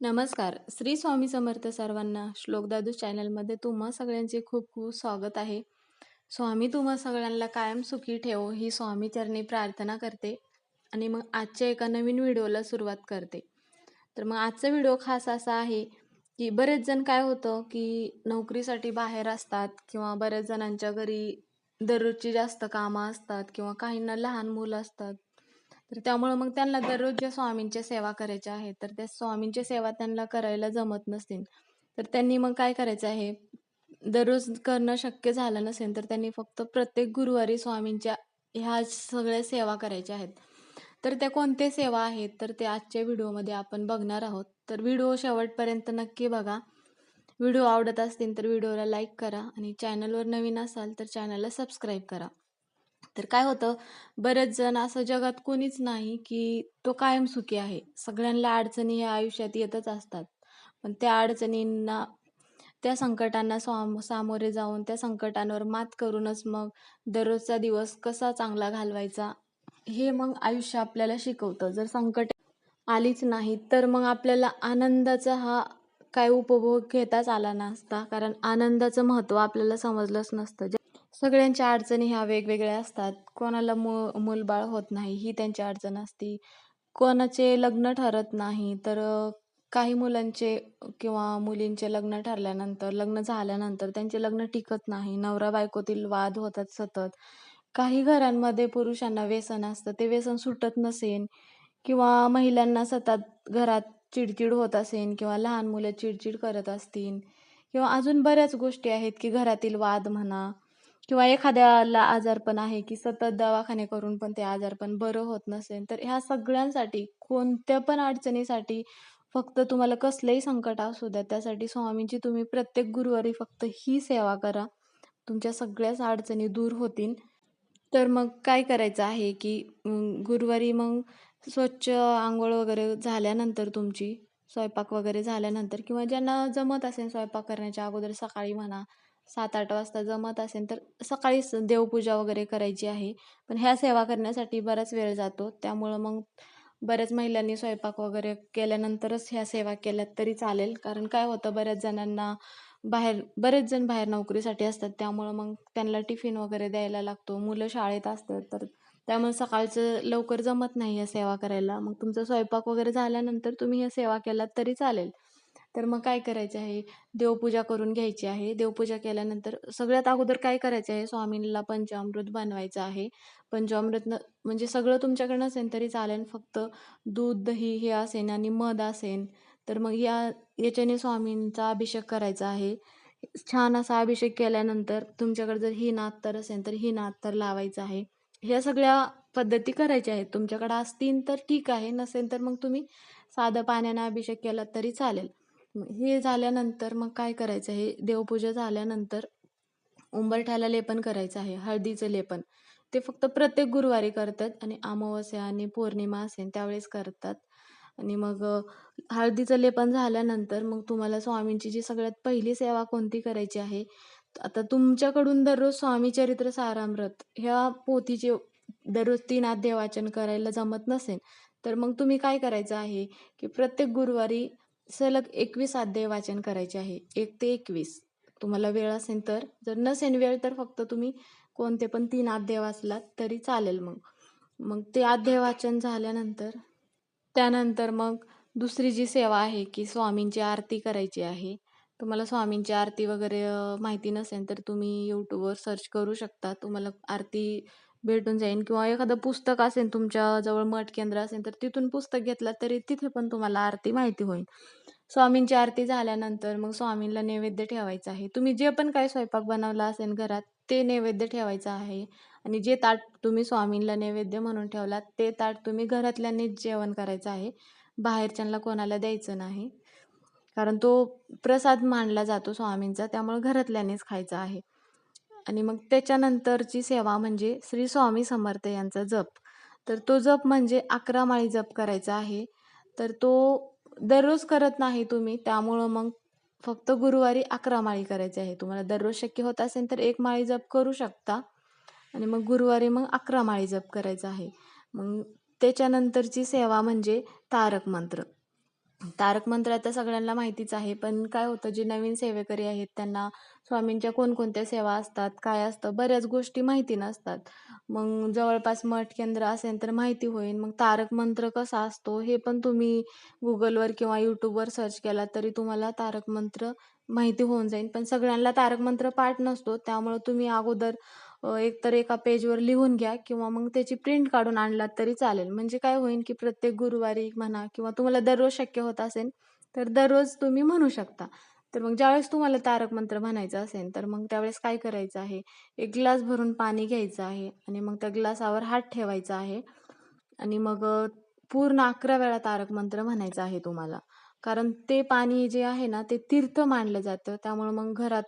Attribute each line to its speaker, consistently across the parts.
Speaker 1: नमस्कार. श्री स्वामी समर्थ सर्वांना श्लोकदादू चॅनलमध्ये तुम्हा सगळ्यांचे खूप खूप स्वागत आहे. स्वामी तुम्हा सगळ्यांना कायम सुखी ठेवो ही स्वामी चरणी प्रार्थना करते आणि मग आजच्या एका नवीन व्हिडिओला सुरुवात करते. तर मग आजचा व्हिडिओ खास असा आहे की बरेच जण काय होतं की नोकरीसाठी बाहेर असतात किंवा बऱ्याच जणांच्या घरी दररोजची जास्त कामं असतात किंवा काहींना लहान मुलं असतात. तर त्यामुळं मग त्यांना दररोज ज्या स्वामींच्या सेवा करायच्या आहेत तर त्या स्वामींच्या सेवा त्यांना करायला जमत नसतील. तर त्यांनी मग काय करायचं आहे? दररोज करणं शक्य झालं नसेल तर त्यांनी फक्त प्रत्येक गुरुवारी स्वामींच्या ह्या सगळ्या सेवा करायच्या आहेत. तर त्या कोणत्या सेवा आहेत? तर ते आजच्या व्हिडिओमध्ये आपण बघणार आहोत. तर व्हिडिओ शेवटपर्यंत नक्की बघा. व्हिडिओ आवडत असतील तर व्हिडिओला लाईक करा आणि चॅनलवर नवीन असाल तर चॅनलला सबस्क्राईब करा. तर काय होतं बरेच जण असं जगात कोणीच नाही की तो कायम सुखी आहे. सगळ्यांना अडचणी ह्या आयुष्यात येतच असतात. पण त्या अडचणींना त्या संकटांना साम सामोरे जाऊन त्या संकटांवर मात करूनच मग दररोजचा दिवस कसा चांगला घालवायचा हे मग आयुष्य आपल्याला शिकवतं. जर संकट आलीच नाही तर मग आपल्याला आनंदाचा हा काय उपभोग घेताच आला नसता. कारण आनंदाचं महत्त्व आपल्याला समजलंच नसतं. सगळ्यांच्या अडचणी ह्या वेगवेगळ्या असतात. कोणाला मु मूलबाळ होत नाही ही त्यांची अडचण असती. कोणाचे लग्न ठरत नाही तर काही मुलांचे किंवा मुलींचे लग्न ठरल्यानंतर लग्न झाल्यानंतर त्यांचे लग्न टिकत नाही. नवरा बायकोतील वाद होतात सतत. काही घरांमध्ये पुरुषांना व्यसन असतं. ते व्यसन सुटत नसेन किंवा महिलांना सतत घरात चिडचिड होत असेल किंवा लहान मुलं चिडचिड करत असतील किंवा अजून बऱ्याच गोष्टी आहेत की घरातील वाद म्हणा किंवा एखाद्याला आजारपण आहे की सतत दवाखाने करून पण ते आजारपण बरं होत नसेल तर ह्या सगळ्यांसाठी कोणत्या पण अडचणीसाठी फक्त तुम्हाला कसलंही संकट असू द्या त्यासाठी स्वामींची तुम्ही प्रत्येक गुरुवारी फक्त ही सेवा करा. तुमच्या सगळ्याच अडचणी दूर होतील. तर मग काय करायचं आहे की गुरुवारी मग स्वच्छ आंघोळ वगैरे झाल्यानंतर तुमची स्वयंपाक वगैरे झाल्यानंतर किंवा ज्यांना जमत असेल स्वयंपाक करण्याच्या अगोदर सकाळी म्हणा सात आठ वाजता जमत असेल तर सकाळीच देवपूजा वगैरे करायची आहे. पण ह्या सेवा करण्यासाठी बराच वेळ जातो. त्यामुळं मग बऱ्याच महिलांनी स्वयंपाक वगैरे केल्यानंतरच ह्या सेवा केल्यात तरी चालेल. कारण काय होतं बऱ्याच जणांना बाहेर बरेच जण बाहेर नोकरीसाठी असतात. त्यामुळं मग त्यांना टिफिन वगैरे द्यायला लागतो. मुलं शाळेत असतात तर त्यामुळे सकाळचं लवकर जमत नाही या सेवा करायला. मग तुमचा स्वयंपाक वगैरे झाल्यानंतर तुम्ही या सेवा केलात तरी चालेल. तर मग काय करायचं आहे? देवपूजा करून घ्यायची आहे. देवपूजा केल्यानंतर सगळ्यात अगोदर काय करायचं आहे? स्वामींना पंचामृत बनवायचं आहे. पंचामृत म्हणजे सगळं तुमच्याकडे नसेल तरी चालेल. फक्त दूध दही हे असेल आणि मध असेल तर मग या याच्याने स्वामींचा अभिषेक करायचा आहे. छान असा अभिषेक केल्यानंतर तुमच्याकडे जर ही नात्तर असेल तर ही नात्तर लावायचं आहे. ह्या सगळ्या पद्धती करायच्या आहेत. तुमच्याकडे असतील तर ठीक आहे. नसेल तर मग तुम्ही साधं पाण्यानं अभिषेक केला तरी चालेल. हे झाल्यानंतर मग काय करायचं आहे? देवपूजा झाल्यानंतर उंबरठ्याला लेपन करायचं आहे हळदीचं लेपन. ते फक्त प्रत्येक गुरुवारी करतात आणि अमावस्या आणि पौर्णिमा असेल त्यावेळेस करतात. आणि मग हळदीचं लेपन झाल्यानंतर मग तुम्हाला स्वामींची जी सगळ्यात पहिली सेवा कोणती करायची आहे? आता तुमच्याकडून दररोज स्वामी चरित्र सारामृत ह्या पोथीचे दररोज तीन अध्याय वाचन करायला जमत नसेल तर मग तुम्ही काय करायचं आहे? की प्रत्येक गुरुवारी सलग एकवीस अध्याय वाचन करायचे आहे. एक ते एकवीस. तुम्हाला वेळ असेल तर जर नसेल वेळ तर फक्त तुम्ही कोणते पण तीन अध्याय वाचलात तरी चालेल मग. मग ते अध्याय वाचन झाल्यानंतर त्यानंतर मग दुसरी जी सेवा आहे की स्वामींची आरती करायची आहे. तुम्हाला स्वामींची आरती वगैरे माहिती नसेल तर तुम्ही यूट्यूबवर सर्च करू शकता. तुम्हाला आरती भेटून जाईन किंवा एखादं पुस्तक असेल तुमच्याजवळ मठ केंद्र असेल तर तिथून पुस्तक घेतलं तरी तिथे पण तुम्हाला आरती माहिती होईल. स्वामींची आरती झाल्यानंतर मग स्वामींना नैवेद्य ठेवायचं आहे. तुम्ही जे पण काही स्वयंपाक बनवला असेल घरात ते नैवेद्य ठेवायचं आहे. आणि जे ताट तुम्ही स्वामींना नैवेद्य म्हणून ठेवलात ते ताट तुम्ही घरातल्यांनीच जेवण करायचं आहे. बाहेरच्यांना कोणाला द्यायचं नाही. कारण तो प्रसाद मानला जातो स्वामींचा त्यामुळे घरातल्यांनीच खायचा आहे. आणि मग त्याच्यानंतरची सेवा म्हणजे श्री स्वामी समर्थ यांचा जप. तर तो जप म्हणजे अकरा माळी जप करायचा आहे. तर तो दररोज करत नाही तुम्ही त्यामुळं मग फक्त गुरुवारी अकरा माळी करायची आहे. तुम्हाला दररोज शक्य होत असेल तर एक माळी जप करू शकता. आणि मग गुरुवारी मग अकरा माळी जप करायचा आहे. मग त्याच्यानंतरची सेवा म्हणजे तारक मंत्र. तारक मंत्र आता सगळ्यांना माहितीच आहे. पण काय होतं जे नवीन सेवेकरी आहेत त्यांना स्वामींच्या कोणकोणत्या सेवा असतात, काय असतं बऱ्याच गोष्टी माहिती नसतात. मग जवळपास मठ केंद्र असेल तर माहिती होईल. मग तारक मंत्र कसा असतो हे पण तुम्ही गुगलवर किंवा YouTubeवर सर्च केलात तरी तुम्हाला तारक मंत्र माहिती होऊन जाईल. पण सगळ्यांना तारक मंत्र पाठ नसतो. त्यामुळं तुम्ही अगोदर एकतर एका पेजवर लिहून घ्या किंवा मग त्याची प्रिंट काढून आणलात तरी चालेल. म्हणजे काय होईल की प्रत्येक गुरुवारी म्हणा किंवा तुम्हाला दररोज शक्य होत असेल तर दररोज तुम्ही म्हणू शकता. तर मग ज्यावेळेस तुम्हाला तारक मंत्र म्हणायचं असेल तर मग त्यावेळेस काय करायचं आहे, एक ग्लास भरून पाणी घ्यायचं आहे आणि मग त्या ग्लासावर हात ठेवायचा आहे आणि मग पूर्ण 11 वेळा तारक मंत्र म्हणायचं आहे तुम्हाला. कारण ते पाणी जे आहे ना, ते तीर्थ मानलं जातं. त्यामुळे मग घरात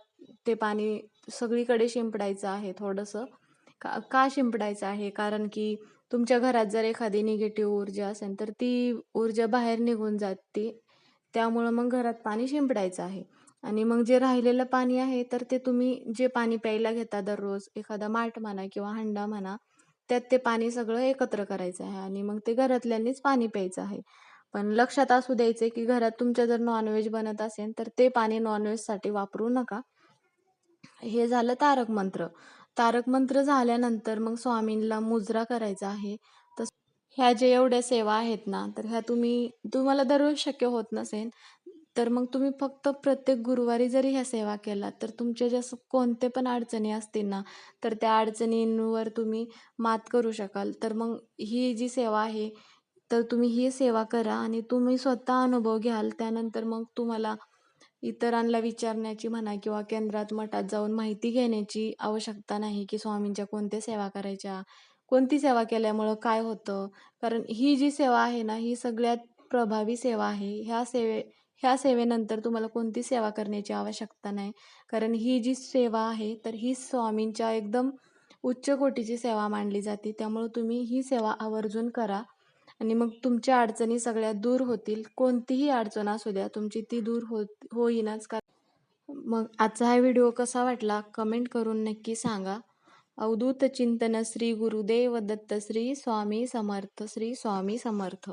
Speaker 1: ते पाणी सगळीकडे शिंपडायचं आहे थोडंसं. का का शिंपडायचं आहे? कारण की तुमच्या घरात जर एखादी निगेटिव्ह ऊर्जा असेल, तर ती ऊर्जा बाहेर निघून जाते. त्यामुळं मग घरात पाणी शिंपडायचं आहे. आणि मग जे राहिलेलं पाणी आहे, तर ते तुम्ही जे पाणी प्यायला घेता दररोज, एखादा माठ म्हणा किंवा हंडा म्हणा, त्यात ते पाणी सगळं एकत्र करायचं आहे आणि मग ते घरातल्यांनीच पाणी प्यायचं आहे. पण लक्षात असू द्यायचं की घरात तुमच्या जर नॉनव्हेज बनत असेल, तर ते पाणी नॉनव्हेजसाठी वापरू नका. हे झालं तारक मंत्र. तारक मंत्र झाल्यानंतर मग स्वामींना मुजरा करायचा आहे. तर ह्या जे एवढ्या सेवा आहेत ना, तर ह्या तुम्ही तुम्हाला दररोज शक्य होत नसेल, तर मग तुम्ही फक्त प्रत्येक गुरुवारी जरी ह्या सेवा केला तर तुमच्या ज्या कोणते पण अडचणी असतील ना, तर त्या अडचणींवर तुम्ही मात करू शकाल. तर मग ही जी सेवा आहे, तर तुम्ही ही सेवा करा आणि तुम्ही स्वतः अनुभव घ्याल. त्यानंतर मग तुम्हाला इतरांना विचारण्याची म्हणा किंवा केंद्रात, मठात जाऊन माहिती घेण्याची आवश्यकता नाही, की स्वामींच्या कोणत्या सेवा करायच्या, कोणती सेवा केल्यामुळं काय होतं. कारण ही जी सेवा आहे ना, ही सगळ्यात प्रभावी सेवा आहे. ह्या सेवे ह्या सेवेनंतर तुम्हाला कोणती सेवा करण्याची आवश्यकता नाही. कारण ही जी सेवा आहे, तर ही स्वामींच्या एकदम उच्च कोटीची सेवा मानली जाते. त्यामुळं तुम्ही ही सेवा आवर्जून करा आणि मग तुमच्या अडचणी सगळ्या दूर होतील. कोणतीही अडचण असू द्या, तुमची ती दूर होत होईनच. का मग आजचा हा व्हिडिओ कसा वाटला कमेंट करून नक्की सांगा. अवधूत चिंतन श्री गुरुदेव दत्त श्री स्वामी समर्थ श्री स्वामी समर्थ